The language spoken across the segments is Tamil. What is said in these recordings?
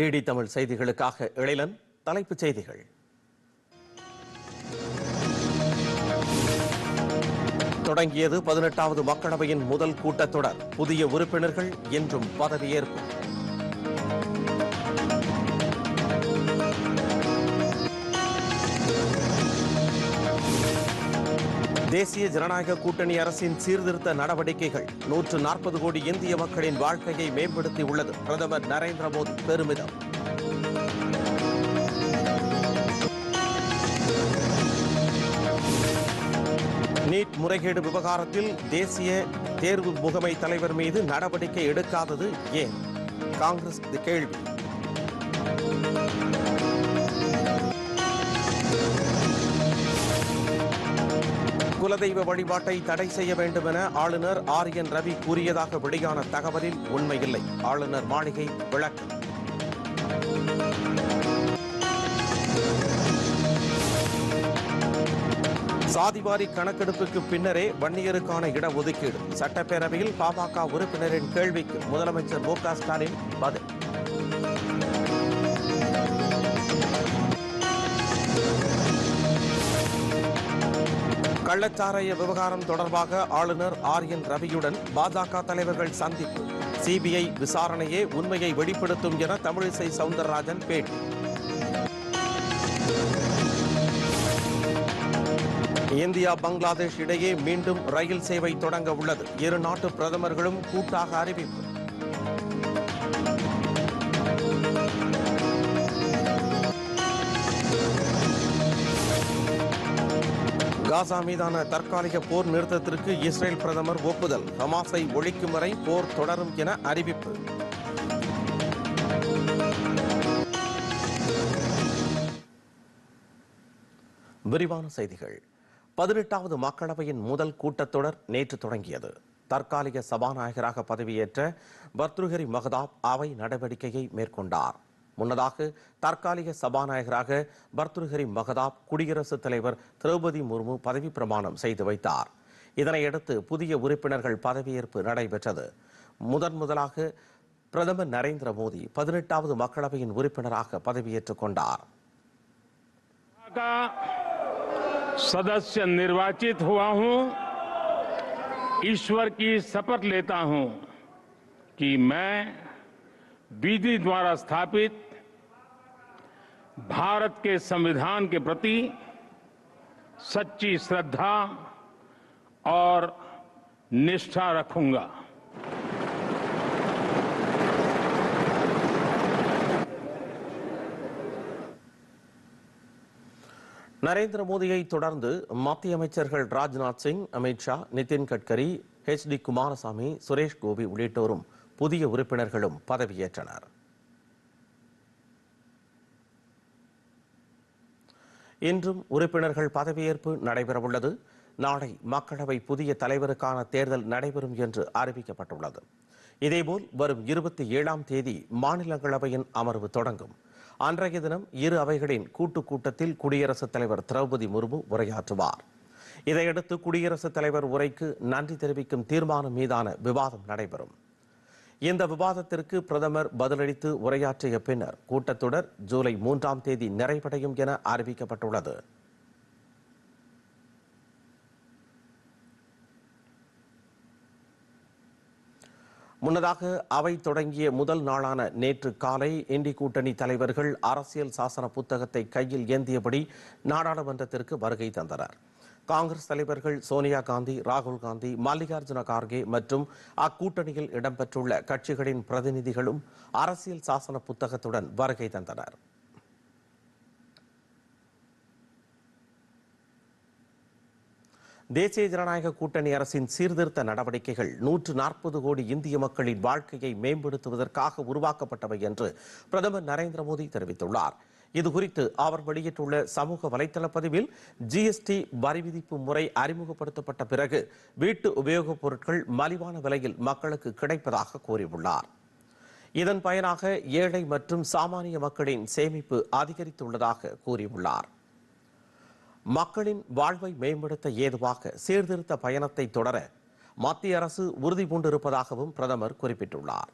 டிடி தமிழ் செய்திகளுக்காக எழிலன் தலைப்புச் செய்திகள். தொடங்கியது பதினெட்டாவது மக்களவையின் முதல் கூட்டத்தொடர். புதிய உறுப்பினர்கள் என்றும் பதவியேற்பு. தேசிய ஜனநாயக கூட்டணி அரசின் சீர்திருத்த நடவடிக்கைகள். நூற்று நாற்பது கோடி இந்திய மக்களின் வாழ்க்கையை மேம்படுத்தி உள்ளது. பிரதமர் நரேந்திர மோடி பெருமிதம். நீட் முறைகேடு விவகாரத்தில் தேசிய தேர்வு முகமை தலைவர் மீது நடவடிக்கை எடுக்காதது ஏன்? காங்கிரஸ் கேள்வி. குலதெய்வ வழிபாட்டை தடை செய்ய வேண்டும் என ஆளுநர் ஆர் என் ரவி கூறியதாக வெளியான தகவலில் உண்மையில்லை. ஆளுநர் மாளிகை விளக்கம் சாதிவாரி கணக்கெடுப்புக்கு பின்னரே வன்னியருக்கான இடஒதுக்கீடு. சட்டப்பேரவையில் பாமக உறுப்பினரின் கேள்விக்கு முதலமைச்சர் மு க ஸ்டாலின் பதில். கள்ளச்சாராய விவகாரம் தொடர்பாக ஆளுநர் ஆர் என் ரவியுடன் பாஜக தலைவர்கள் சந்திப்பு. சிபிஐ விசாரணையே உண்மையை வெளிப்படுத்தும் என தமிழிசை சவுந்தரராஜன் பேட்டி. இந்தியா பங்களாதேஷ் இடையே மீண்டும் ரயில் சேவை தொடங்க உள்ளது. இரு நாட்டு பிரதமர்களும் கூட்டாக அறிவிப்பு. காசா மீதான தற்காலிக போர் நிறுத்தத்திற்கு இஸ்ரேல் பிரதமர் ஒப்புதல். ஹமாஸை ஒழிக்கும் வரை போர் தொடரும் என அறிவிப்பு. விரிவான செய்திகள். பதினெட்டாவது மக்களவையின் முதல் கூட்டத்தொடர் நேற்று தொடங்கியது. தற்காலிக சபாநாயகராக பதவியேற்ற பர்துருஹரி மகதாப் அவை நடவடிக்கையை மேற்கொண்டார். முன்னதாக தற்காலிக சபாநாயகராக பர்துருஹரி மகதாப் குடியரசுத் தலைவர் திரௌபதி முர்மு பதவி பிரமாணம் செய்து வைத்தார் இதனையடுத்து புதிய உறுப்பினர்கள் பதவியேற்பு நடைபெற்றது முதன் முதலாக பிரதமர் நரேந்திர மோடி பதினெட்டாவது மக்களவையின் உறுப்பினராக பதவியேற்றுக் கொண்டார் का सदस्य निर्वाचित हुआ हूं ईश्वर की शपथ लेता हूं कि मैं विधि द्वारा स्थापित भारत के संविधान के प्रति सच्ची श्रद्धा और निष्ठा रखूंगा நரேந்திர மோடியை தொடர்ந்து மத்திய அமைச்சர்கள் ராஜ்நாத் சிங் அமித்ஷா நிதின் கட்கரி ஹெச் டி குமாரசாமி சுரேஷ் கோபி உள்ளிட்டோரும் புதிய உறுப்பினர்களும் பதவியேற்றனர் இன்றும் உறுப்பினர்கள் பதவியேற்பு நடைபெறவுள்ளது. நாளை மக்களவை புதிய தலைவருக்கான தேர்தல் நடைபெறும் என்று அறிவிக்கப்பட்டுள்ளது. இதேபோல் வரும் இருபத்தி ஏழாம் தேதி மாநிலங்களவையின் அமர்வு தொடங்கும். அன்றைய தினம் இரு அவைகளின் கூட்டு கூட்டத்தில் குடியரசுத் தலைவர் திரௌபதி முர்மு உரையாற்றுவார். இதையடுத்து குடியரசுத் தலைவர் உரைக்கு நன்றி தெரிவிக்கும் தீர்மானம் மீதான விவாதம் நடைபெறும். இந்த விவாதத்திற்கு பிரதமர் பதிலளித்து உரையாற்றிய பின்னர் கூட்டத்தொடர் ஜூலை மூன்றாம் தேதி நிறைவடையும் என அறிவிக்கப்பட்டுள்ளது. முன்னதாக அவை தொடங்கிய முதல் நாளான நேற்று காலை இண்டி கூட்டணி தலைவர்கள் அரசியல் சாசன புத்தகத்தை கையில் ஏந்தியபடி நாடாளுமன்றத்திற்கு வருகை தந்தனர். காங்கிரஸ் தலைவர்கள் சோனியா காந்தி ராகுல் காந்தி மல்லிகார்ஜுன கார்கே மற்றும் அக்கூட்டணியில் இடம்பெற்றுள்ள கட்சிகளின் பிரதிநிதிகளும் அரசியல் சாசன புத்தகத்துடன் வருகை தந்தனர். தேசிய ஜனநாயக கூட்டணி அரசின் சீர்திருத்த நடவடிக்கைகள் நூற்று நாற்பது கோடி இந்திய மக்களின் வாழ்க்கையை மேம்படுத்துவதற்காக உருவாக்கப்பட்டவை என்று பிரதமர் நரேந்திர மோடி தெரிவித்துள்ளார். இதுகுறித்து அவர் வெளியிட்டுள்ள சமூக வலைதள பதிவில் ஜிஎஸ்டி வரி விதிப்பு முறை அறிமுகப்படுத்தப்பட்ட பிறகு வீட்டு உபயோகப் பொருட்கள் மலிவான விலையில் மக்களுக்கு கிடைப்பதாக கூறியுள்ளார். இதன் பயனாக ஏழை மற்றும் சாமானிய மக்களின் சேமிப்பு அதிகரித்துள்ளதாக கூறியுள்ளார். மக்களின் வாழ்வை மேம்படுத்த ஏதுவாக சீர்திருத்த பயணத்தை தொடர மத்திய அரசு உறுதி பூண்டிருப்பதாகவும் பிரதமர் குறிப்பிட்டுள்ளார்.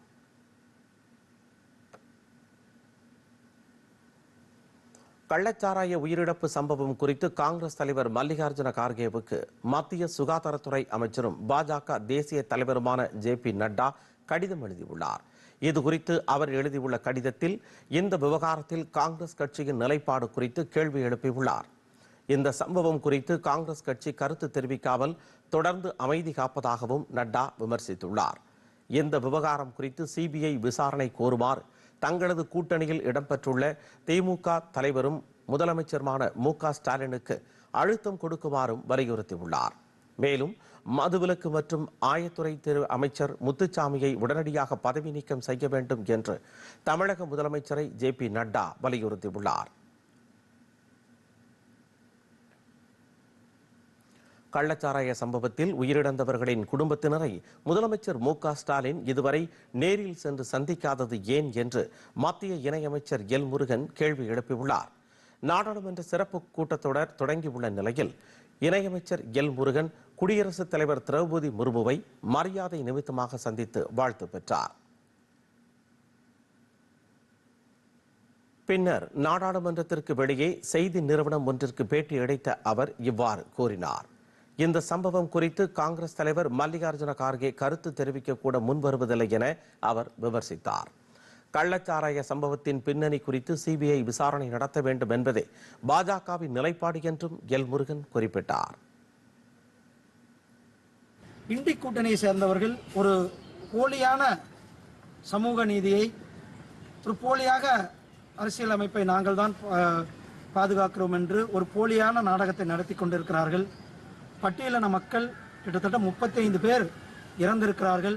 கள்ளச்சாராய உயிரிழப்பு சம்பவம் குறித்து காங்கிரஸ் தலைவர் மல்லிகார்ஜுன கார்கேவுக்கு மத்திய சுகாதாரத்துறை அமைச்சரும் பாஜக தேசிய தலைவருமான ஜே பி நட்டா கடிதம் எழுதியுள்ளார். இது குறித்து அவர் எழுதியுள்ள கடிதத்தில் இந்த விவகாரத்தில் காங்கிரஸ் கட்சியின் நிலைப்பாடு குறித்து கேள்வி எழுப்பியுள்ளார். இந்த சம்பவம் குறித்து காங்கிரஸ் கட்சி கருத்து தெரிவிக்காமல் தொடர்ந்து அமைதி காப்பதாகவும் நட்டா விமர்சித்துள்ளார். இந்த விவகாரம் குறித்து சிபிஐ விசாரணை கோருமாறு தங்களது கூட்டணியில் இடம்பெற்றுள்ள திமுக தலைவரும் முதலமைச்சருமான மு க ஸ்டாலினுக்கு அழுத்தம் கொடுக்குமாறும் வலியுறுத்தியுள்ளார். மேலும் மதுவிலக்கு மற்றும் ஆயத்துறை திரு அமைச்சர் முத்துச்சாமியை உடனடியாக பதவி நீக்கம் செய்ய வேண்டும் என்று தமிழக முதலமைச்சரை ஜே பி நட்டா வலியுறுத்தியுள்ளார். கள்ளச்சாராய சம்பவத்தில் உயிரிழந்தவர்களின் குடும்பத்தினரை முதலமைச்சர் மு ஸ்டாலின் இதுவரை நேரில் சென்று சந்திக்காதது ஏன் என்று மத்திய இணையமைச்சர் எல் முருகன் கேள்வி எழுப்பியுள்ளார். நாடாளுமன்ற சிறப்பு கூட்டத்தொடர் தொடங்கியுள்ள நிலையில் இணையமைச்சர் எல் முருகன் குடியரசுத் தலைவர் திரௌபதி முர்முவை மரியாதை நிமித்தமாக சந்தித்து வாழ்த்து பெற்றார். பின்னர் நாடாளுமன்றத்திற்கு வெளியே செய்தி நிறுவனம் ஒன்றிற்கு பேட்டி அளித்த அவர் இவ்வாறு கூறினார். இந்த சம்பவம் குறித்து காங்கிரஸ் தலைவர் மல்லிகார்ஜுன கார்கே கருத்து தெரிவிக்க கூட முன்வருவதில்லை என அவர் விமர்சித்தார். கள்ளச்சாராய சம்பவத்தின் பின்னணி குறித்து சிபிஐ விசாரணை நடத்த வேண்டும் என்பதே பாஜகவின் நிலைப்பாடு என்றும் எல் முருகன் குறிப்பிட்டார். இண்டி கூட்டணியை சேர்ந்தவர்கள் ஒரு போலியான சமூக நீதியை ஒரு போலியாக அரசியல் அமைப்பை நாங்கள் தான் பாதுகாக்கிறோம் என்று ஒரு போலியான நாடகத்தை நடத்தி கொண்டிருக்கிறார்கள். பட்டியலின மக்கள் கிட்டத்தட்ட 35 பேர் இறந்திருக்கிறார்கள்.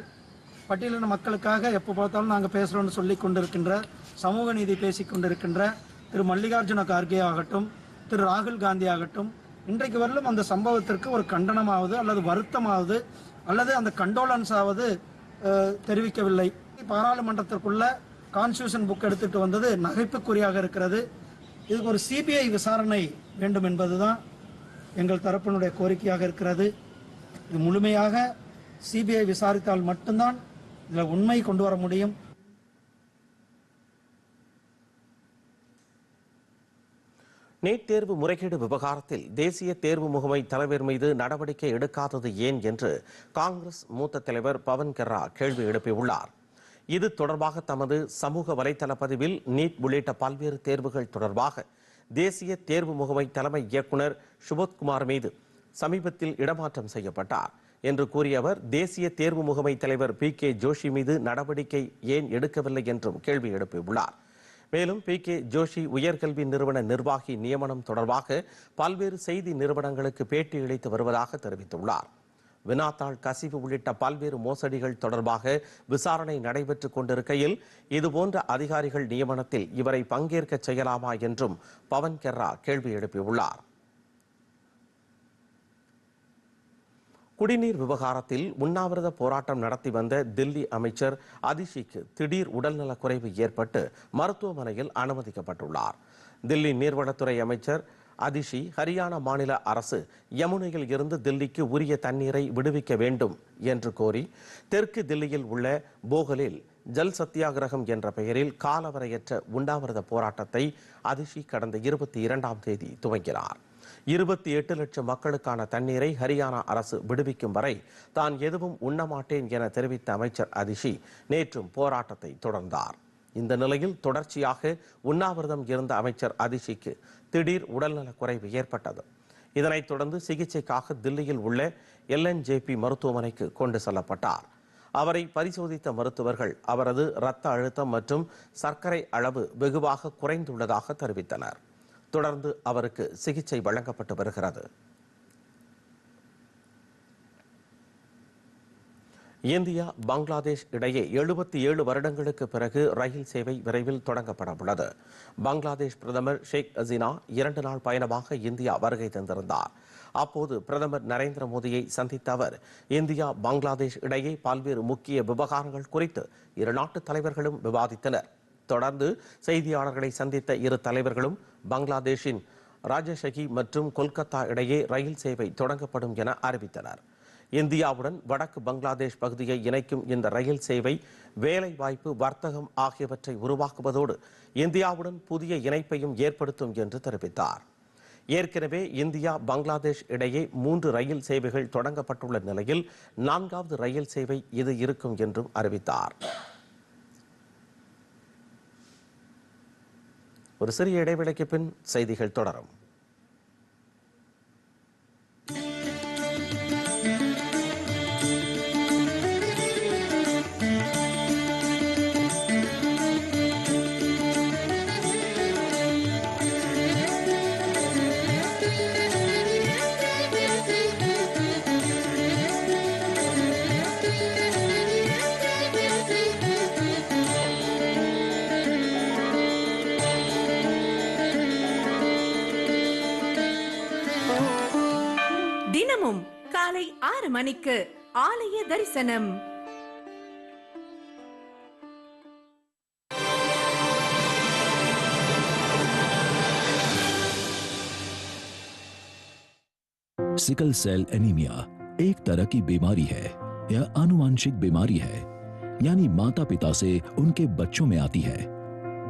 பட்டியலின மக்களுக்காக எப்போ பார்த்தாலும் நாங்கள் பேசுகிறோம்னு சொல்லி கொண்டிருக்கின்ற சமூக நீதி பேசி கொண்டிருக்கின்ற திரு மல்லிகார்ஜுன கார்கே ஆகட்டும் திரு ராகுல் காந்தி ஆகட்டும் இன்றைக்கு வரலும் அந்த சம்பவத்திற்கு ஒரு கண்டனமாவது அல்லது வருத்தமாவது அல்லது அந்த கண்டோலன்ஸ் ஆவது தெரிவிக்கவில்லை. பாராளுமன்றத்திற்குள்ள கான்ஸ்டியூஷன் புக் எடுத்துட்டு வந்தது நகைப்புக்குறியாக இருக்கிறது. இதுக்கு ஒரு சிபிஐ விசாரணை வேண்டும் என்பதுதான். எங்கள் தரப்பினுடைய கோரிக்கையாக இருக்கிறது. இது முழுமையாக சிபிஐ விசாரித்தால் மட்டும்தான் இதில் உண்மை கொண்டு வர முடியும். நீட் தேர்வு முறைகேடு விவகாரத்தில் தேசிய தேர்வு முகமை தலைவர் மீது நடவடிக்கை எடுக்காதது ஏன் என்று காங்கிரஸ் மூத்த தலைவர் பவன் கெர்ரா கேள்வி எழுப்பியுள்ளார். இது தொடர்பாக தமது சமூக வலைதள பதிவில் நீட் உள்ளிட்ட பல்வேறு தேர்வுகள் தொடர்பாக தேசிய தேர்வு முகமை தலைமை இயக்குனர் சுபோத்குமார் மீது சமீபத்தில் இடமாற்றம் செய்யப்பட்டார் என்று கூறிய அவர் தேசிய தேர்வு முகமை தலைவர் பி. கே. ஜோஷி மீது நடவடிக்கை ஏன் எடுக்கவில்லை என்றும் கேள்வி எழுப்பியுள்ளார். மேலும் பி. கே. ஜோஷி உயர்கல்வி நிறுவன நிர்வாகி நியமனம் தொடர்பாக பல்வேறு செய்தி நிறுவனங்களுக்கு பேட்டி அளித்து வருவதாக தெரிவித்துள்ளார். வினாத்தாள் கசிவு உள்ளிட்ட பல்வேறு மோசடிகள் தொடர்பாக விசாரணை நடைபெற்றுக் கொண்டிருக்கையில் இதுபோன்ற அதிகாரிகள் நியமனத்தில் இவரை பங்கேற்க செய்யலாமா என்றும் பவன் கெர்ரா கேள்வி எழுப்பியுள்ளார். குடிநீர் விவகாரத்தில் உண்ணாவிரத போராட்டம் நடத்தி வந்த தில்லி அமைச்சர் அதிஷிக்கு திடீர் உடல்நலக்குறைவு ஏற்பட்டு மருத்துவமனையில் அனுமதிக்கப்பட்டுள்ளார். தில்லி நீர்வளத்துறை அமைச்சர் அதிஷி ஹரியானா மாநில அரசு யமுனையில் இருந்து தில்லிக்கு உரிய தண்ணீரை விடுவிக்க வேண்டும் என்று கோரி தெற்கு தில்லியில் உள்ள போகலில் ஜல் சத்தியாகிரகம் என்ற பெயரில் காலவரையற்ற உண்ணாவிரத போராட்டத்தை அதிஷி கடந்த இருபத்தி இரண்டாம் தேதி துவங்கினார். இருபத்தி எட்டு லட்சம் மக்களுக்கான தண்ணீரை ஹரியானா அரசு விடுவிக்கும் வரை தான் எதுவும் உண்ணமாட்டேன் என தெரிவித்த அமைச்சர் அதிஷி நேற்றும் போராட்டத்தை தொடர்ந்தார். இந்த நிலையில் தொடர்ச்சியாக உண்ணாவிரதம் இருந்த அமைச்சர் அதிஷிக்கு திடீர் உடல்நலக் குறைவு ஏற்பட்டது. இதனைத் தொடர்ந்து சிகிச்சைக்காக தில்லியில் உள்ள எல்என்ஜேபி மருத்துவமனைக்கு கொண்டு செல்லப்பட்டார். அவரை பரிசோதித்த மருத்துவர்கள் அவரது இரத்த அழுத்தம் மற்றும் சர்க்கரை அளவு வெகுவாக குறைந்துள்ளதாக தெரிவித்தனர். தொடர்ந்து அவருக்கு சிகிச்சை வழங்கப்பட்டு வருகிறது. இந்தியா பங்களாதேஷ் இடையே எழுபத்தி ஏழு வருடங்களுக்கு பிறகு ரயில் சேவை விரைவில் தொடங்கப்பட உள்ளது பங்களாதேஷ் பிரதமர் ஷேக் ஹசீனா இரண்டு நாள் பயணமாக இந்தியா வருகை தந்திருந்தார். அப்போது பிரதமர் நரேந்திர மோடியை சந்தித்த அவர் இந்தியா பங்களாதேஷ் இடையே பல்வேறு முக்கிய விவகாரங்கள் குறித்து இரு நாட்டு தலைவர்களும் விவாதித்தனர். தொடர்ந்து செய்தியாளர்களை சந்தித்த இரு தலைவர்களும் பங்களாதேஷின் ராஜஷகி மற்றும் கொல்கத்தா இடையே ரயில் சேவை தொடங்கப்படும் என அறிவித்தனர். இந்தியாவுடன் வடக்கு பங்களாதேஷ் பகுதியை இணைக்கும் இந்த ரயில் சேவை வேலைவாய்ப்பு வர்த்தகம் ஆகியவற்றை உருவாக்குவதோடு இந்தியாவுடன் புதிய இணைப்பையும் ஏற்படுத்தும் என்று தெரிவித்தார். ஏற்கனவே இந்தியா பங்களாதேஷ் இடையே மூன்று ரயில் சேவைகள் தொடங்கப்பட்டுள்ள நிலையில் நான்காவது ரயில் சேவை இது இருக்கும் என்றும் அறிவித்தார். ஒரு சிறிய இடைவேளைக்கு பின் செய்திகள் தொடரும். காலை ஆறு மணிக்கு ஆலய தரிசனம் सिकल सेल एनीमिया एक तरह की बीमारी है यह आनुवांशिक बीमारी है यानी माता पिता से उनके बच्चों में आती है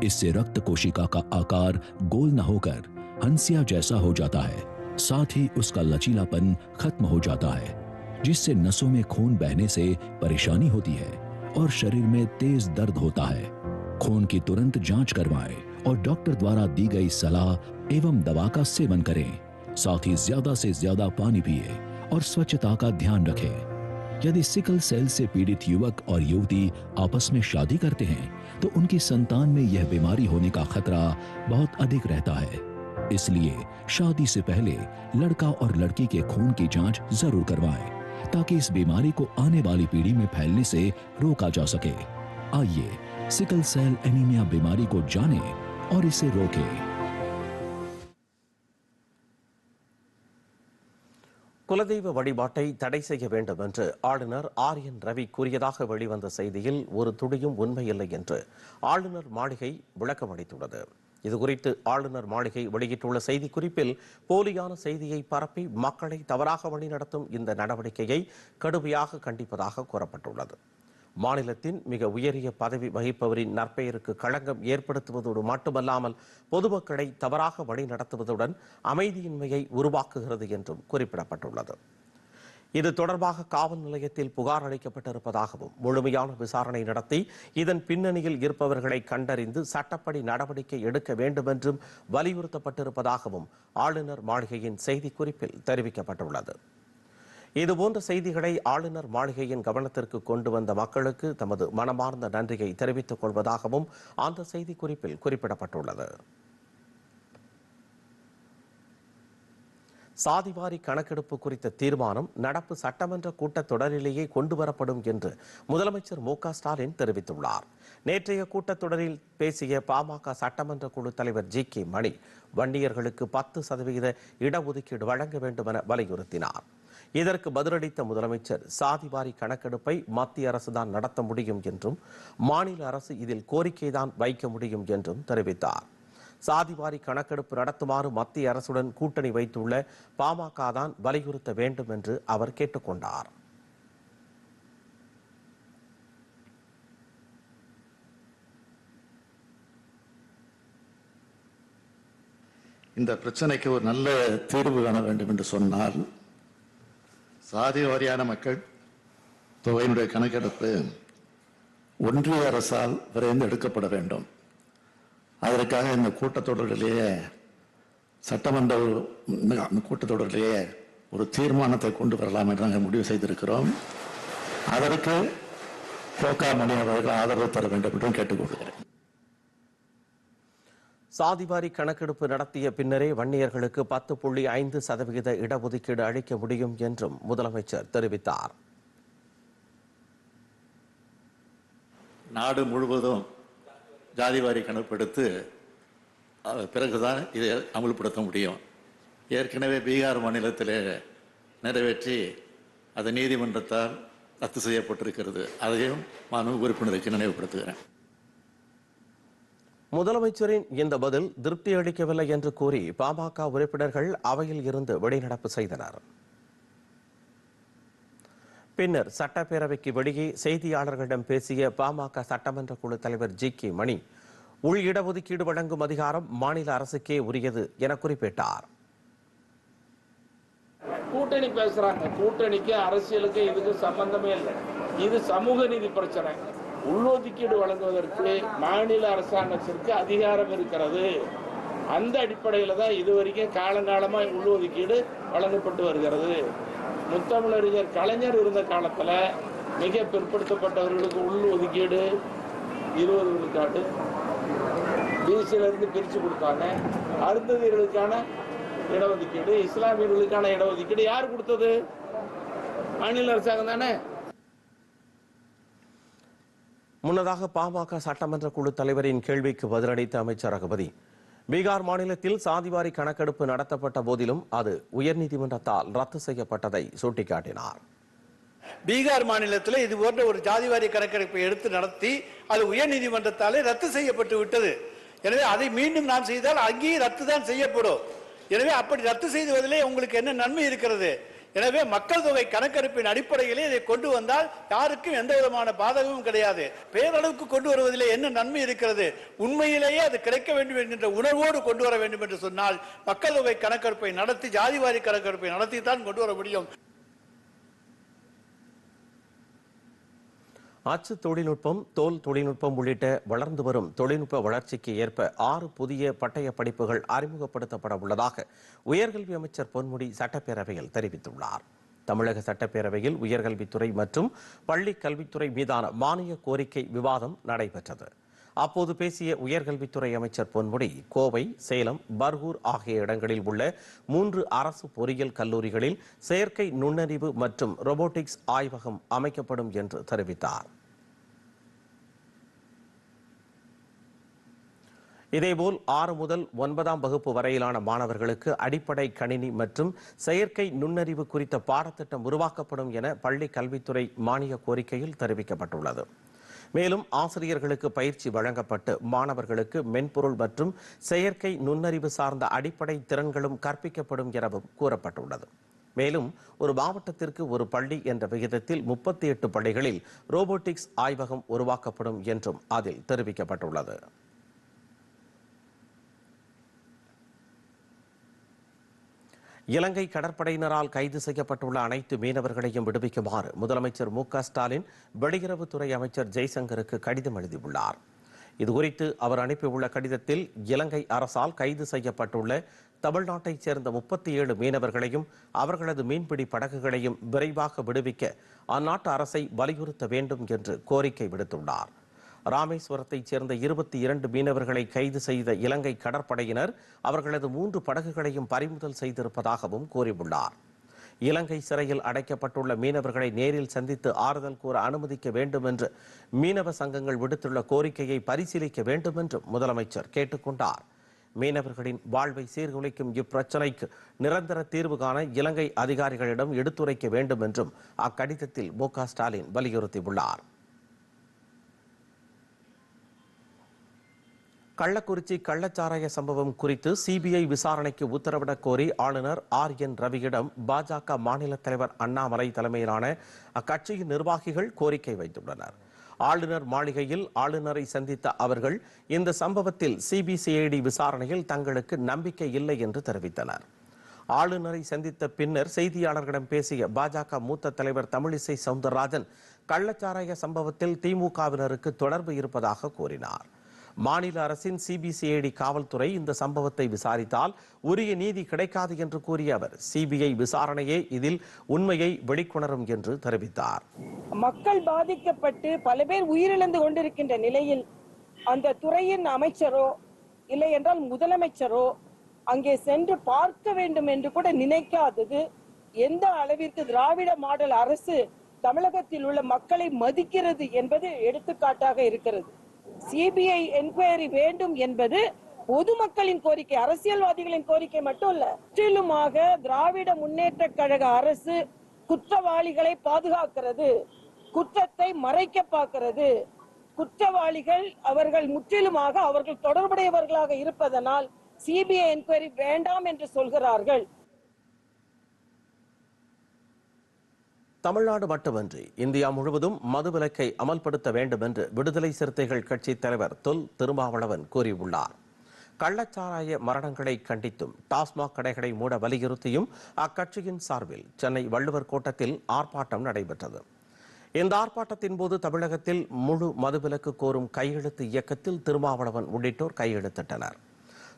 इससे रक्त कोशिका का आकार गोल न होकर हंसिया जैसा हो जाता है साथ ही उसका लचीलापन खत्म हो जाता है, जिससे नसों में खून बहने से परेशानी होती है और शरीर में तेज दर्द होता है। खून की तुरंत जाँच करवाएँ और डॉक्टर द्वारा दी गई सलाह एवं दवा का सेवन करें। साथ ही ज़्यादा से ज़्यादा पानी पिए और स्वच्छता का ध्यान रखें। यदि सिकल सेल से पीड़ित युवक और युवती आपस में शादी करते हैं तो उनकी संतान में यह बीमारी होने का खतरा बहुत अधिक रहता है। इसलिए शादी से पहले लड़का और लड़की के खून की जांच जरूर करवाएं ताकि इस बीमारी को आने वाली पीढ़ी में फैलने से रोका जा सके आइए सिकल सेल एनीमिया बीमारी को जानें और इसे रोकें குலதெய்வ வழிபாட்டை தடை செய்ய வேண்டும் என்று ஆளுநர் ஆர் என் ரவி கூறியதாக வெளிவந்த செய்தியில் ஒரு துளியும் உண்மையில்லை என்று ஆளுநர் மாளிகை விளக்கமளித்துள்ளது இதுகுறித்து ஆளுநர் மாளிகை வெளியிட்டுள்ள செய்திக்குறிப்பில் போலியான செய்தியை பரப்பி மக்களை தவறாக வழிநடத்தும் இந்த நடவடிக்கையை கடுமையாக கண்டிப்பதாக கூறப்பட்டுள்ளது. மாநிலத்தின் மிக உயரிய பதவி வகிப்பவரின் நற்பெயருக்கு களங்கம் ஏற்படுத்துவதோடு மட்டுமல்லாமல் பொதுமக்களை தவறாக வழிநடத்துவதுடன் அமைதியின்மையை உருவாக்குகிறது என்றும் குறிப்பிடப்பட்டுள்ளது. இது தொடர்பாக காவல் நிலையத்தில் புகார் அளிக்கப்பட்டிருப்பதாகவும் முழுமையான விசாரணை நடத்தி இதன் பின்னணியில் இருப்பவர்களை கண்டறிந்து சட்டப்படி நடவடிக்கை எடுக்க வேண்டுமென்றும் வலியுறுத்தப்பட்டிருப்பதாகவும் ஆளுநர் மாளிகையின் செய்திக்குறிப்பில் தெரிவிக்கப்பட்டுள்ளது. இதுபோன்ற செய்திகளை ஆளுநர் மாளிகையின் கவனத்திற்கு கொண்டு வந்த மக்களுக்கு தமது மனமார்ந்த நன்றியை தெரிவித்துக் கொள்வதாகவும் அந்த செய்திக்குறிப்பில் குறிப்பிடப்பட்டுள்ளது. சாதிவாரி கணக்கெடுப்பு குறித்த தீர்மானம் நடப்பு சட்டமன்ற கூட்டத்தொடரிலேயே கொண்டுவரப்படும் என்று முதலமைச்சர் மு ஸ்டாலின் தெரிவித்துள்ளார். நேற்றைய கூட்டத்தொடரில் பேசிய பாமக சட்டமன்ற குழு தலைவர் ஜி கே மணி வன்னியர்களுக்கு பத்து சதவிகித இடஒதுக்கீடு வழங்க வேண்டும் என வலியுறுத்தினார். இதற்கு பதிலளித்த முதலமைச்சர் சாதிவாரி கணக்கெடுப்பை மத்திய அரசுதான் நடத்த முடியும் என்றும் மாநில அரசு இதில் கோரிக்கைதான் வைக்க முடியும் என்றும் தெரிவித்தார். சாதிவாரி கணக்கெடுப்பு நடத்துமாறு மத்திய அரசுடன் கூட்டணி வைத்துள்ள பாமக தான் வலியுறுத்த வேண்டும் என்று அவர் கேட்டுக்கொண்டார். இந்த பிரச்சனைக்கு ஒரு நல்ல தீர்வு காண வேண்டும் என்று சொன்னால் சாதி வாரியான மக்கள் தொகையினுடைய கணக்கெடுப்பு ஒன்றிய அரசால் விரைந்து எடுக்கப்பட வேண்டும். அதற்காக இந்த கூட்டத்தொடரிலேயே சட்டமன்ற கூட்டத்தொடரிலேயே ஒரு தீர்மானத்தை கொண்டு வரலாம் என்று நாங்கள் முடிவு செய்திருக்கிறோம். அதற்கு கோகா மணி அவர்கள் ஆதரவு தர வேண்டும் என்றும் கேட்டுக்கொள்கிறேன். சாதிவாரி கணக்கெடுப்பு நடத்திய பின்னரே வன்னியர்களுக்கு பத்து புள்ளி ஐந்து சதவிகித இடஒதுக்கீடு அளிக்க முடியும் என்றும் முதலமைச்சர் தெரிவித்தார். நாடு முழுவதும் ஜாதிவாரி கணக்கெடுத்து அஹ், பிறகுதான் இதை அமல்படுத்த முடியும். ஏற்கனவே பீகார் மாநிலத்திலே நிறைவேற்றி அது நீதிமன்றத்தால் ரத்து செய்யப்பட்டிருக்கிறது. அதையும் மாண்பு உறுப்பினருக்கு நினைவுபடுத்துகிறேன். முதலமைச்சரின் இந்த பதில் திருப்தி அளிக்கவில்லை என்று கூறி பாமக உறுப்பினர்கள் அவையில் இருந்து வெளிநடப்பு செய்தனர். பின்னர் சட்டப்பேரவைக்கு வெளியே செய்தியாளர்களிடம் பேசிய பாமக சட்டமன்ற குழு தலைவர் ஜி கே மணி உள் இடஒதுக்கீடு வழங்கும் அதிகாரம் மாநில அரசுக்கே உரியது என குறிப்பிட்டார். கூட்டணி பேசுறாங்க. கூட்டணிக்கு அரசியலுக்கு இதுக்கு சம்பந்தமே இல்லை. இது சமூக நீதி பிரச்சனை. உள்ஒதுக்கீடு வழங்குவதற்கு மாநில அரசாங்கத்திற்கு அதிகாரம் இருக்கிறது. அந்த அடிப்படையில் தான் இதுவரைக்கும் காலங்காலமா உள்ஒதுக்கீடு வழங்கப்பட்டு வருகிறது. முத்தமிழறிஞர் கலைஞர் இருந்த காலத்துல மிக பிற்படுத்தப்பட்டவர்களுக்கு உள் ஒதுக்கீடு இருபது விழுக்காடு பிசில இருந்து பிரிச்சு கொடுத்தாங்க. அருந்ததியர்களுக்கான இடஒதுக்கீடு இஸ்லாமியர்களுக்கான இடஒதுக்கீடு. யார் கொடுத்தது? மாநில அரசாங்கம் தானே. முன்னதாக பாமக சட்டமன்ற குழு தலைவரின் கேள்விக்கு பதிலளித்த அமைச்சர் ரகுபதி பீகார் மாநிலத்தில் சாதிவாரி கணக்கெடுப்பு நடத்தப்பட்ட போதிலும் அது உயர்நீதிமன்றத்தால் ரத்து செய்யப்பட்டதை சுட்டிக்காட்டினார். பீகார் மாநிலத்தில் இது போன்ற ஒரு ஜாதிவாரி கணக்கெடுப்பை எடுத்து நடத்தி அது உயர்நீதிமன்றத்தாலே ரத்து செய்யப்பட்டு விட்டது. எனவே அதை மீண்டும் நாம் செய்தால் அங்கேயும் ரத்து தான் செய்யப்படும். எனவே அப்படி ரத்து செய்வதிலே உங்களுக்கு என்ன நன்மை இருக்கிறது? எனவே மக்கள் தொகை கணக்கெடுப்பின் அடிப்படையிலே இதை கொண்டு வந்தால் யாருக்கும் எந்த விதமான பாதகமும் கிடையாது. பேரளவுக்கு கொண்டு வருவதிலே என்ன நன்மை இருக்கிறது? உண்மையிலேயே அது கிடைக்க வேண்டும் என்கின்ற உணர்வோடு கொண்டு வர வேண்டும் என்று சொன்னால் மக்கள் தொகை கணக்கெடுப்பை நடத்தி ஜாதிவாரி கணக்கெடுப்பை நடத்தி தான் கொண்டு வர முடியும். அச்சு தொழில்நுட்பம் தோல் தொழில்நுட்பம் உள்ளிட்ட வளர்ந்து வரும் தொழில்நுட்ப வளர்ச்சிக்கு ஏற்ப ஆறு புதிய பட்டய படிப்புகள் அறிமுகப்படுத்தப்பட உள்ளதாக உயர்கல்வி அமைச்சர் பொன்முடி சட்டப்பேரவையில் தெரிவித்துள்ளார். தமிழக சட்டப்பேரவையில் உயர்கல்வித்துறை மற்றும் பள்ளி கல்வித்துறை மீதான மானிய கோரிக்கை விவாதம் நடைபெற்றது. அப்போது பேசிய உயர்கல்வித்துறை அமைச்சர் பொன்முடி கோவை சேலம் பர்கூர் ஆகிய இடங்களில் உள்ள மூன்று அரசு பொறியியல் கல்லூரிகளில் செயற்கை நுண்ணறிவு மற்றும் ரொபோட்டிக்ஸ் ஆய்வகம் அமைக்கப்படும் என்று தெரிவித்தார். இதேபோல் ஆறு முதல் ஒன்பதாம் வகுப்பு வரையிலான மாணவர்களுக்கு அடிப்படை கணினி மற்றும் செயற்கை நுண்ணறிவு குறித்த பாடத்திட்டம் உருவாக்கப்படும் என பள்ளி கல்வித்துறை மானிய கோரிக்கையில் தெரிவிக்கப்பட்டுள்ளது. மேலும் ஆசிரியர்களுக்கு பயிற்சி வழங்கப்பட்டு மாணவர்களுக்கு மென்பொருள் மற்றும் செயற்கை நுண்ணறிவு சார்ந்த அடிப்படை திறன்களும் கற்பிக்கப்படும் எனவும் கூறப்பட்டுள்ளது. மேலும் ஒரு மாவட்டத்திற்கு ஒரு பள்ளி என்ற விகிதத்தில் முப்பத்தி எட்டு பள்ளிகளில் ரோபோட்டிக்ஸ் ஆய்வகம் உருவாக்கப்படும் என்றும் அதில் தெரிவிக்கப்பட்டுள்ளது. இலங்கை கடற்படையினரால் கைது செய்யப்பட்டுள்ள அனைத்து மீனவர்களையும் விடுவிக்குமாறு முதலமைச்சர் மு ஸ்டாலின் வெளியுறவுத்துறை அமைச்சர் ஜெய்சங்கருக்கு கடிதம் எழுதியுள்ளார். இதுகுறித்து அவர் அனுப்பியுள்ள கடிதத்தில் இலங்கை அரசால் கைது செய்யப்பட்டுள்ள தமிழ்நாட்டைச் சேர்ந்த முப்பத்தி ஏழு மீனவர்களையும் அவர்களது மீன்பிடி படகுகளையும் விரைவாக விடுவிக்க அந்நாட்டு அரசை வலியுறுத்த வேண்டும் என்று கோரிக்கை விடுத்துள்ளார். ராமேஸ்வரத்தைச் சேர்ந்த இருபத்தி இரண்டு மீனவர்களை கைது செய்த இலங்கை கடற்படையினர் அவர்களது மூன்று படகுகளையும் பறிமுதல் செய்திருப்பதாகவும் கூறியுள்ளார். இலங்கை சிறையில் அடைக்கப்பட்டுள்ள மீனவர்களை நேரில் சந்தித்து ஆறுதல் கூற அனுமதிக்க வேண்டும் என்று மீனவ சங்கங்கள் விடுத்துள்ள கோரிக்கையை பரிசீலிக்க வேண்டும் என்றும் முதலமைச்சர் கேட்டுக்கொண்டார். மீனவர்களின் வாழ்வை சீர்குலைக்கும் இப்பிரச்சனைக்கு நிரந்தர தீர்வு காண இலங்கை அதிகாரிகளிடம் எடுத்துரைக்க வேண்டும் என்றும் அக்கடிதத்தில் மு ஸ்டாலின் வலியுறுத்தியுள்ளார். கள்ளக்குறிச்சி கள்ளச்சாராய சம்பவம் குறித்து சிபிஐ விசாரணைக்கு உத்தரவிடக் கோரி ஆளுநர் ஆர் என் ரவியிடம் பாஜக மாநில தலைவர் அண்ணாமலை தலைமையிலான அக்கட்சியின் நிர்வாகிகள் கோரிக்கை வைத்துள்ளனர். ஆளுநர் மாளிகையில் ஆளுநரை சந்தித்த அவர்கள் இந்த சம்பவத்தில் சிபிசிஐடி விசாரணையில் தங்களுக்கு நம்பிக்கை இல்லை என்று தெரிவித்தனர். ஆளுநரை சந்தித்த பின்னர் செய்தியாளர்களிடம் பேசிய பாஜக மூத்த தலைவர் தமிழிசை சவுந்தரராஜன் கள்ளச்சாராய சம்பவத்தில் திமுகவினருக்கு தொடர்பு இருப்பதாக கூறினார். மாநில அரசின் சிபிசிஐடி காவல்துறை இந்த சம்பவத்தை விசாரித்தால் உரிய நீதி கிடைக்காது என்று கூறிய அவர். சிபிஐ விசாரணையே இதில் உண்மையை வெளிக்கொணரும் என்று தெரிவித்தார். மக்கள் பாதிக்கப்பட்டு பல பேர் உயிரிழந்து கொண்டிருக்கின்ற நிலையில் அந்த துறையின் அமைச்சரோ இல்லை என்றால் முதலமைச்சரோ அங்கே சென்று பார்க்க வேண்டும் என்று கூட நினைக்காதது. எந்த அளவிற்கு திராவிட மாடல் அரசு தமிழகத்தில் உள்ள மக்களை மதிக்கிறது என்பது எடுத்துக்காட்டாக இருக்கிறது. சிபிஐ என்கொயரி வேண்டும் என்பது பொதுமக்களின் கோரிக்கை அரசியல்வாதிகளின் கோரிக்கை மட்டும் இல்ல. முற்றிலுமாக திராவிட முன்னேற்ற கழக அரசு குற்றவாளிகளை பாதுகாக்கிறது குற்றத்தை மறைக்க பார்க்கிறது. குற்றவாளிகள் அவர்கள் முற்றிலுமாக அவர்கள் தொடர்புடையவர்களாக இருப்பதனால் சிபிஐ என்கொயரி வேண்டாம் என்று சொல்கிறார்கள். தமிழ்நாடு மட்டுமன்றி இந்தியா முழுவதும் மதுவிலக்கை அமல்படுத்த வேண்டும் என்று விடுதலை சிறுத்தைகள் கட்சி தலைவர் தொல் திருமாவளவன் கூறியுள்ளார். கள்ளச்சாராய மரணங்களை கண்டித்தும் டாஸ்மாக் கடைகளை மூட வலியுறுத்தியும் அக்கட்சியின் சார்பில் சென்னை வள்ளுவர் கோட்டத்தில் ஆர்ப்பாட்டம் நடைபெற்றது. இந்த ஆர்ப்பாட்டத்தின் போது தமிழகத்தில் முழு மதுவிலக்கு கோரும் கையெழுத்து இயக்கத்தில் திருமாவளவன் உள்ளிட்டோர் கையெழுத்திட்டனர்.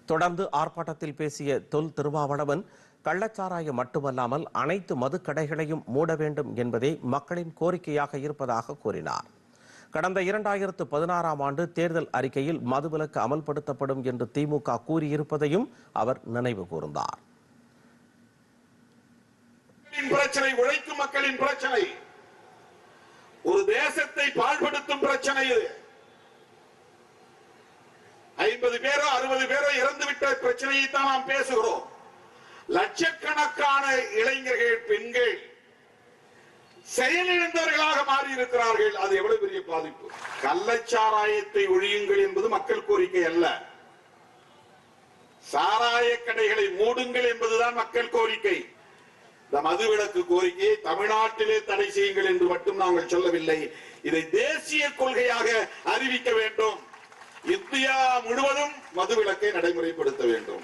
தொடர்ந்து ஆர்ப்பாட்டத்தில் பேசிய தொல் திருமாவளவன் கள்ளச்சாராயம் மட்டுமல்லாமல் அனைத்து மதுக்கடைகளையும் மூட வேண்டும் என்பதே மக்களின் கோரிக்கையாக இருப்பதாக கூறினார். கடந்த இரண்டாயிரத்து பதினாறாம் ஆண்டு தேர்தல் அறிக்கையில் மதுவிலக்கு அமல்படுத்தப்படும் என்று திமுக கூறியிருப்பதையும் அவர் நினைவு கூர்ந்தார். பிரச்சனை உழைக்கும் மக்களின் பிரச்சனை. ஒரு தேசத்தை பாழ்படுத்தும் பிரச்சனை இது. ஐம்பது பேரோ அறுபது பேரோ இறந்துவிட்ட பிரச்சனையை தான் நாம் பேசுகிறோம். லட்சக்கணக்கான இளைஞர்கள் பெண்கள் செயலிழந்தவர்களாக மாறி இருக்கிறார்கள் அது எவ்வளவு பெரிய பாதிப்பு? கள்ளச்சாராயத்தை ஒழியுங்கள் என்பது மக்கள் கோரிக்கை அல்ல. சாராய கடைகளை மூடுங்கள் என்பதுதான் மக்கள் கோரிக்கை. இந்த மதுவிலக்கு கோரிக்கையை தமிழ்நாட்டிலே தடை செய்யுங்கள் என்று மட்டும் நாங்கள் சொல்லவில்லை. இதை தேசிய கொள்கையாக அறிவிக்க வேண்டும். இந்தியா முழுவதும் மதுவிலக்கை நடைமுறைப்படுத்த வேண்டும்.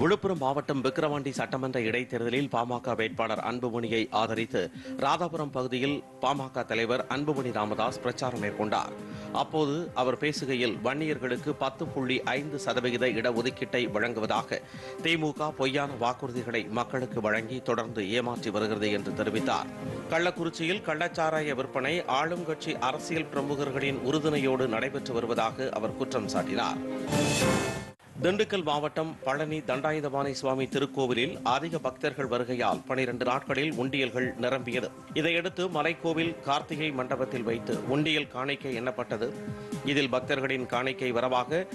விழுப்புரம் மாவட்டம் விக்கிரவாண்டி சட்டமன்ற இடைத்தேர்தலில் பாமக வேட்பாளர் அன்புமணியை ஆதரித்து ராதாபுரம் பகுதியில் பாமக தலைவர் அன்புமணி ராமதாஸ் பிரச்சாரம் மேற்கொண்டார். அப்போது அவர் பேசுகையில் வன்னியர்களுக்கு பத்து புள்ளி ஐந்து சதவிகித இடஒதுக்கீட்டை வழங்குவதாக திமுக பொய்யான வாக்குறுதிகளை மக்களுக்கு வழங்கி தொடர்ந்து ஏமாற்றி வருகிறது என்று தெரிவித்தார். கள்ளக்குறிச்சியில் கள்ளச்சாராய விற்பனை ஆளும் கட்சி அரசியல் பிரமுகர்களின் உறுதுணையோடு நடைபெற்று வருவதாக அவர் குற்றம் சாட்டினார். திண்டுக்கல் மாவட்டம் பழனி தண்டாயுதபாணி சுவாமி திருக்கோவிலில் அதிக பக்தர்கள் வருகையால் பனிரெண்டு நாட்களில் உண்டியல்கள் நிரம்பியது. இதையடுத்து மலைக்கோவில் கார்த்திகை மண்டபத்தில் வைத்து உண்டியல் காணிக்கை எண்ணப்பட்டது. இதில் பக்தர்களின் காணிக்கை வரவாக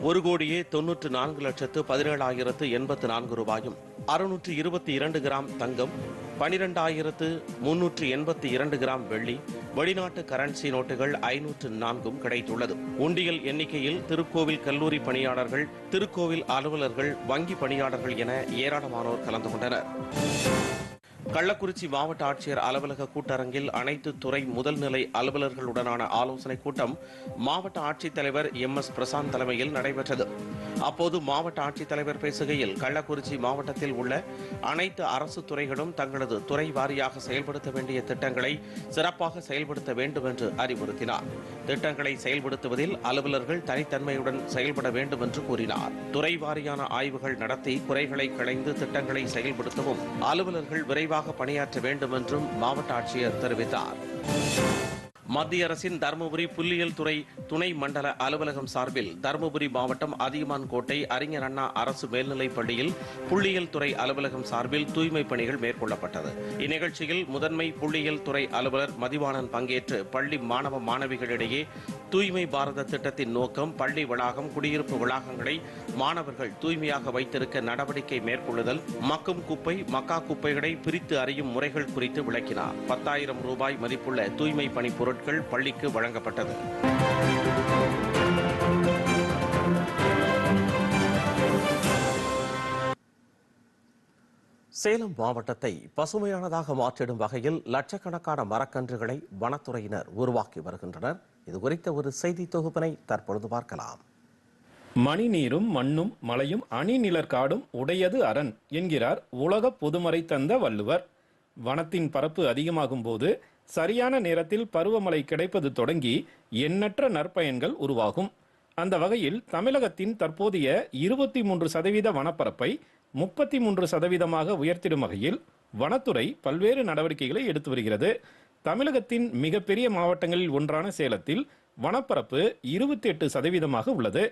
ஒரு கோடியே தொன்னூற்று நான்கு லட்சத்து பதினேழாயிரத்து எண்பத்து நான்கு ரூபாயும் அறுநூற்று இருபத்தி இரண்டு கிராம் தங்கம் பனிரெண்டாயிரத்து முன்னூற்று எண்பத்தி இரண்டு கிராம் வெள்ளி வெளிநாட்டு கரன்சி நோட்டுகள் ஐநூற்று நான்கும் கிடைத்துள்ளது. உண்டியல் எண்ணிக்கையில் திருக்கோவில் கல்லூரி பணியாளர்கள் திருக்கோவில் அலுவலர்கள் வங்கி பணியாளர்கள் என ஏராளமானோர் கலந்து கொண்டனர். கள்ளக்குறிச்சி மாவட்ட ஆட்சியர் அலுவலக கூட்டரங்கில் அனைத்து துறை முதல்நிலை அலுவலர்களுடனான ஆலோசனைக் கூட்டம் மாவட்ட ஆட்சித்தலைவர் எம் எஸ் பிரசாந்த் தலைமையில் நடைபெற்றது. அப்போது மாவட்ட ஆட்சித்தலைவர் பேசுகையில் கள்ளக்குறிச்சி மாவட்டத்தில் உள்ள அனைத்து அரசு துறைகளும் தங்களது துறை வாரியாக செயல்படுத்த வேண்டிய திட்டங்களை சிறப்பாக செயல்படுத்த வேண்டும் என்று அறிவுறுத்தினார். திட்டங்களை செயல்படுத்துவதில் அலுவலர்கள் தனித்தன்மையுடன் செயல்பட வேண்டும் என்று கூறினார். துறை வாரியான ஆய்வுகள் நடத்தி குறைகளை களைந்து திட்டங்களை செயல்படுத்தவும் அலுவலர்கள் விரைவாக பணியாற்ற வேண்டும் என்றும் மாவட்ட ஆட்சியர் தெரிவித்தார். மத்திய அரசின் தருமபுரி புள்ளியியல் துறை துணை மண்டல அலுவலகம் சார்பில் தருமபுரி மாவட்டம் அதியமான் கோட்டை அறிஞர் அண்ணா அரசு மேல்நிலைப் பள்ளியில் புள்ளியியல் துறை அலுவலகம் சார்பில் தூய்மை பணிகள் மேற்கொள்ளப்பட்டது. இந்நிகழ்ச்சியில் முதன்மை புள்ளியியல் துறை அலுவலர் மதிவாணன் பங்கேற்று பள்ளி மாணவ மாணவிகளிடையே தூய்மை பாரத திட்டத்தின் நோக்கம் பள்ளி வளாகம் குடியிருப்பு வளாகங்களை மாணவர்கள் தூய்மையாக வைத்திருக்க நடவடிக்கை மேற்கொள்ளுதல். மக்கும் குப்பை மக்கா குப்பைகளை பிரித்து அறியும் முறைகள் குறித்து விளக்கினார். பத்தாயிரம் ரூபாய் மதிப்புள்ள தூய்மை பணி பொருட்கள் பள்ளிக்கு வழங்கப்பட்டது. சேலம் மாவட்டத்தை பசுமையானதாக மாற்றிடும் வகையில் லட்சக்கணக்கான மரக்கன்றுகளை வனத்துறையினர் உருவாக்கி வருகின்றனர். இது குறித்த ஒரு செய்தி தொகுப்பினை தற்பொழுது பார்க்கலாம். மணிநீரும் மண்ணும் மலையும் அணிநிலர் காடும் உடையது அரண் என்கிறார் உலக பொதுமறை தந்த வள்ளுவர். வனத்தின் பரப்பு அதிகமாகும் போது சரியான நேரத்தில் பருவமழை கிடைப்பது தொடங்கி எண்ணற்ற நற்பயன்கள் உருவாகும். அந்த வகையில் தமிழகத்தின் தற்போதைய இருபத்தி மூன்று சதவீத வனப்பரப்பை முப்பத்தி மூன்று சதவீதமாக உயர்த்திடும் வகையில் வனத்துறை பல்வேறு நடவடிக்கைகளை எடுத்து வருகிறது. தமிழகத்தின் மிகப்பெரிய மாவட்டங்களில் ஒன்றான சேலத்தில் வனப்பரப்பு இருபத்தி எட்டு சதவீதமாக உள்ளது.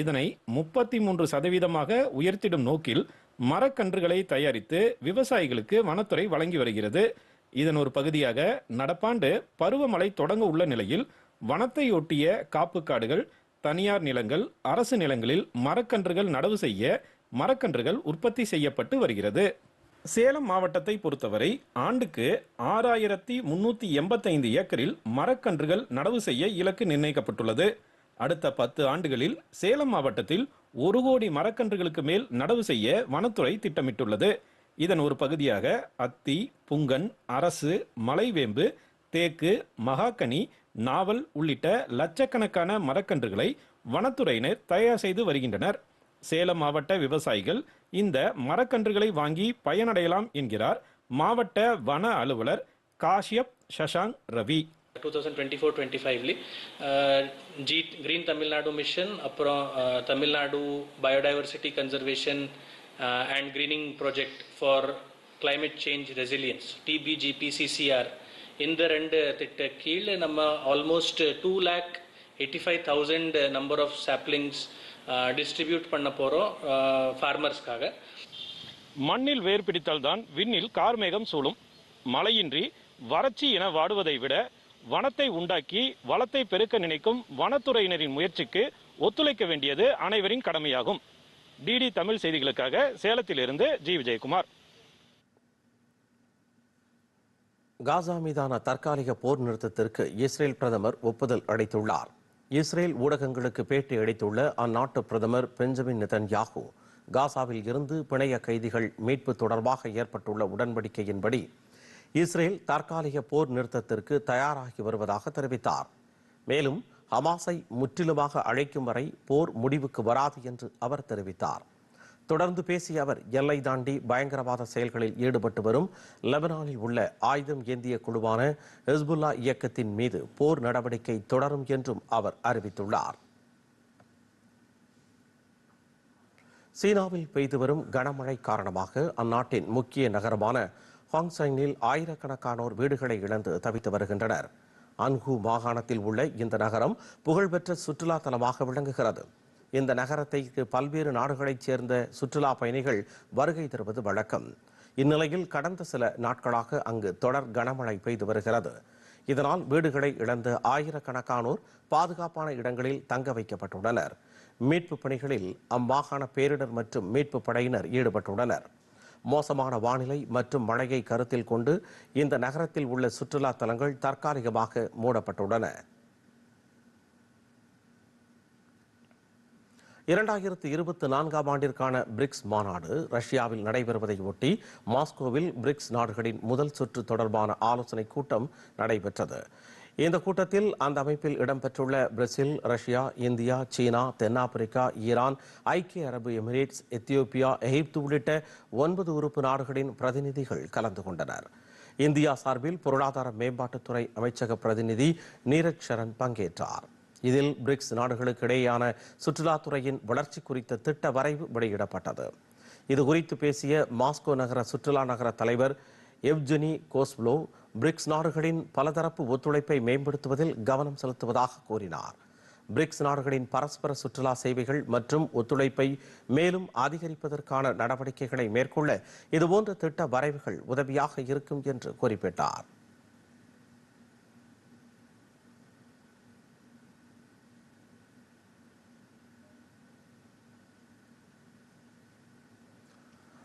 இதனை முப்பத்தி மூன்று சதவீதமாக உயர்த்திடும் நோக்கில் மரக்கன்றுகளை தயாரித்து விவசாயிகளுக்கு வனத்துறை வழங்கி வருகிறது. இதன் ஒரு பகுதியாக நடப்பாண்டு பருவமழை தொடங்க உள்ள நிலையில் வனத்தை ஒட்டிய காப்பு காடுகள் தனியார் நிலங்கள் அரசு நிலங்களில் மரக்கன்றுகள் நடவு செய்ய மரக்கன்றுகள் உற்பத்தி செய்யப்பட்டு வருகிறது. சேலம் மாவட்டத்தை பொறுத்தவரை ஆண்டுக்கு ஆறாயிரத்தி முன்னூத்தி எண்பத்தைந்து ஏக்கரில் மரக்கன்றுகள் நடவு செய்ய இலக்கு நிர்ணயிக்கப்பட்டுள்ளது. அடுத்த பத்து ஆண்டுகளில் சேலம் மாவட்டத்தில் ஒரு கோடி மரக்கன்றுகளுக்கு மேல் நடவு செய்ய வனத்துறை திட்டமிட்டுள்ளது. இதன் ஒரு பகுதியாக அத்தி புங்கன் அரசு மலைவேம்பு தேக்கு மகாகனி நாவல் உள்ளிட்ட லட்சக்கணக்கான மரக்கன்றுகளை வனத்துறையினர் தயார் செய்து வருகின்றனர். சேலம் மாவட்ட விவசாயிகள் இந்த மரக்கன்றுகளை வாங்கி பயனடையலாம் என்கிறார் மாவட்ட வன அலுவலர் Kashyap Shashank Ravi. Two thousand twenty four twenty ஃபைவ்லி ஜி கிரீன் தமிழ்நாடு மிஷன் அப்புறம் Tamil Nadu biodiversity conservation and greening project for climate change resilience TBGPCCR இந்த ரெண்டு திட்ட கீழே நம்ம almost two lakh eighty five thousand number of saplings distribute பண்ண போகிறோம் ஃபார்மர்ஸ்க்காக மண்ணில் வேர் பிடித்தால்தான் விண்ணில் கார்மேகம் சூழும். மழையின்றி வறட்சி என வாடுவதை விட வனத்தை உண்டாக்கி வளத்தை பெருக்க நினைக்கும் வனத்துறையினரின் முயற்சிக்கு ஒத்துழைக்க வேண்டியது அனைவரின் கடமையாகும். டிடி தமிழ் செய்திகளுக்காக சேலத்திலிருந்து ஜி விஜயகுமார். காசா மீதான தற்காலிக போர் நிறுத்தத்திற்கு இஸ்ரேல் பிரதமர் ஒப்புதல் அளித்துள்ளார். இஸ்ரேல் ஊடகங்களுக்கு பேட்டி அளித்துள்ள அந்நாட்டு பிரதமர் பெஞ்சமின் நெதன்யாகு காசாவில் இருந்து பிணைய கைதிகள் மீட்பு தொடர்பாக ஏற்பட்டுள்ள உடன்படிக்கையின்படி இஸ்ரேல் தற்காலிக போர் நிறுத்தத்திற்கு தயாராகி வருவதாக தெரிவித்தார். மேலும் ஹமாஸை முற்றிலுமாக அழைக்கும் வரை போர் முடிவுக்கு வராது என்று அவர் தெரிவித்தார். தொடர்ந்து பேசிய அவர் எல்லை தாண்டி பயங்கரவாத செயல்களில் ஈடுபட்டு வரும் லெபனானில் உள்ள ஆயுதம் ஏந்திய குழுவான ஹிஸ்புல்லா இயக்கத்தின் மீது போர் நடவடிக்கை தொடரும் என்றும் அவர் அறிவித்துள்ளார். சீனாவில் பெய்து வரும் கனமழை காரணமாக அந்நாட்டின் முக்கிய நகரமான ஹாங்சைனில் ஆயிரக்கணக்கானோர் வீடுகளை இழந்து தவித்து வருகின்றனர். அன்ஹு மாகாணத்தில் உள்ள இந்த நகரம் புகழ்பெற்ற சுற்றுலா தலமாக விளங்குகிறது. இந்த நகரத்தைக்கு பல்வேறு நாடுகளைச் சேர்ந்த சுற்றுலா பயணிகள் வருகை தருவது வழக்கம். இந்நிலையில் கடந்த சில நாட்களாக அங்கு தொடர் கனமழை பெய்து வருகிறது. இதனால் வீடுகளை இழந்த ஆயிரக்கணக்கானோர் பாதுகாப்பான இடங்களில் தங்க வைக்கப்பட்டுள்ளனர். மீட்பு பணிகளில் அம்மாகாண பேரிடர் மற்றும் மீட்பு படையினர் ஈடுபட்டுள்ளனர். மோசமான வானிலை மற்றும் மழையை கருத்தில் கொண்டு இந்த நகரத்தில் உள்ள சுற்றுலா தலங்கள் தற்காலிகமாக மூடப்பட்டுள்ளன. இரண்டாயிரத்து இருபத்தி நான்காம் ஆண்டிற்கான பிரிக்ஸ் மாநாடு ரஷ்யாவில் நடைபெறுவதை ஒட்டி மாஸ்கோவில் பிரிக்ஸ் நாடுகளின் முதல் சுற்று தொடர்பான ஆலோசனை கூட்டம் நடைபெற்றது. இந்த கூட்டத்தில் அந்த அமைப்பில் இடம்பெற்றுள்ள பிரேசில் ரஷ்யா இந்தியா சீனா தென்னாப்பிரிக்கா ஈரான் ஐக்கிய அரபு எமிரேட்ஸ் எத்தியோப்பியா எகிப்து உள்ளிட்ட ஒன்பது உறுப்பு நாடுகளின் பிரதிநிதிகள் கலந்து கொண்டனர். இந்தியா சார்பில் பொருளாதார மேம்பாட்டுத்துறை அமைச்சக பிரதிநிதி நீரஜ் சரண் பங்கேற்றார். இதில் பிரிக்ஸ் நாடுகளுக்கு இடையேயான சுற்றுலாத்துறையின் வளர்ச்சி குறித்த திட்ட வரைவு வெளியிடப்பட்டது. இது குறித்து பேசிய மாஸ்கோ நகர சுற்றுலா நகர தலைவர் எவ்ஜெனி கோஸ்ப்லோ பிரிக்ஸ் நாடுகளின் பலதரப்பு ஒத்துழைப்பை மேம்படுத்துவதில் கவனம் செலுத்துவதாக கூறினார். பிரிக்ஸ் நாடுகளின் பரஸ்பர சுற்றுலா சேவைகள் மற்றும் ஒத்துழைப்பை மேலும் அதிகரிப்பதற்கான நடவடிக்கைகளை மேற்கொள்ள இதுபோன்ற திட்ட வரைவுகள் உதவியாக இருக்கும் என்று குறிப்பிட்டார்.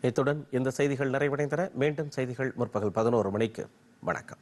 இத்துடன் இந்த செய்திகள் நிறைவடைந்தன. மீண்டும் செய்திகள் முற்பகல் பதினோரு மணிக்கு. வணக்கம்.